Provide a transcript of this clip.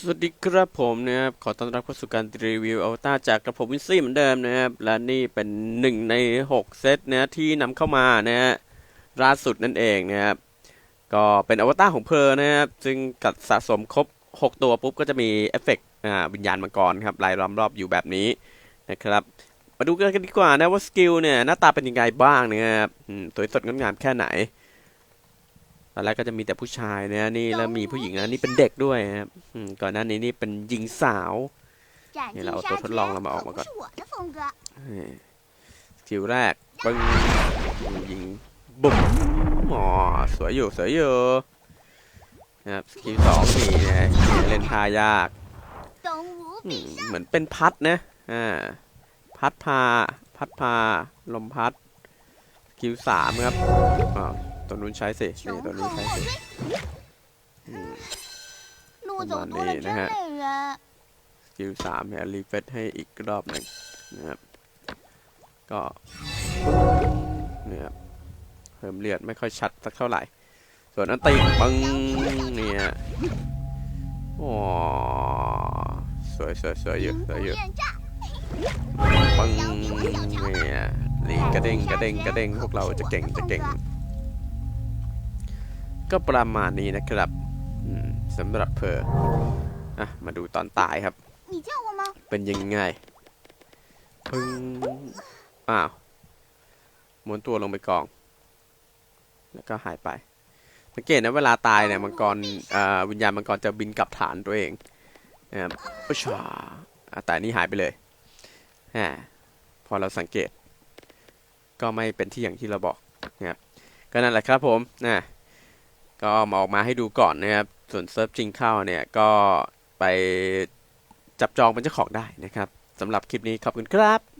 สวัสดีครับผมนะครับ ขอต้อนรับเข้าสู่การรีวิวอวตารจากกระผมวินซี่เหมือนเดิมนะครับ และนี่เป็นหนึ่งใน 6 เซตนะที่นำเข้ามานะฮะล่าสุดนั่นเองนะครับ ก็เป็นอวตารของเพลอนะครับซึ่งกัดสะสมครบ 6 ตัวปุ๊บก็จะมีเอฟเฟกต์อ่าวิญญาณมังกรครับลายล้อมรอบอยู่แบบนี้นะครับ มาดูกันดีกว่านะว่าสกิลเนี่ยหน้าตาเป็นยังไงบ้างนะครับสวยสดงดงามแค่ไหน ตอนแรกก็จะมีแต่ผู้ชายนะนี่แล้วมีผู้หญิงนะนี่เป็นเด็กด้วยครับก่อนหน้านี้นี่เป็นหญิงสาวนี่เราเอาตัวทดลองเรามาออกมาก่อนคิวแรกปึ้งหญิงบุ๋มหมอสวยอยู่สวยอยู่นะครับคิวสองนี่นะเล่นทายากเหมือนเป็นพัดนะอ่าพัดพา พัดพา ลมพัดคิวสามครับ ตัวนู้นใช้สินี่ 穷 ตัว 寇 นู้นใช้ 莫 สิ 追， อืม 路走多了真那你呢累人。 สกิลสามเนี่ยรีเฟซให้อีกรอบหนึ่งนะครับ ก็เนี่ยครับเพิ่มเลือดไม่ค่อยชัดสักเท่าไหร่ ส่วนอันตีปังเนี่ยอ๋อสวยสวยสวยอยู่ 兵 ส 不 วยอยู่ 厌诈， ปังเนี่ยหลีกระเด้งกระเด้งกระเด้งพวกเราจะเก่งจะเก่ง ก็ประมาณนี้นะครับสำหรับเพออมาดูตอนตายครับ เป็นยังไงพึ่งอ้าวม้วนตัวลงไปกอง แล้วก็หายไปสังเกตนะเวลาตายเนี่ยมังกรวิญญาณมังกรจะบินกลับฐานตัวเองนะครับชแต่นี่หายไปเลยฮะพอเราสังเกต ก็ไม่เป็นที่อย่างที่เราบอกนะครับก็นั่นแหละครับผมนะ ก็มาออกมาให้ดูก่อนนะครับ ส่วนเซิร์ฟจริงเข้าเนี่ย ก็ไปจับจองเป็นเจ้าของได้นะครับสำหรับคลิปนี้ขอบคุณครับ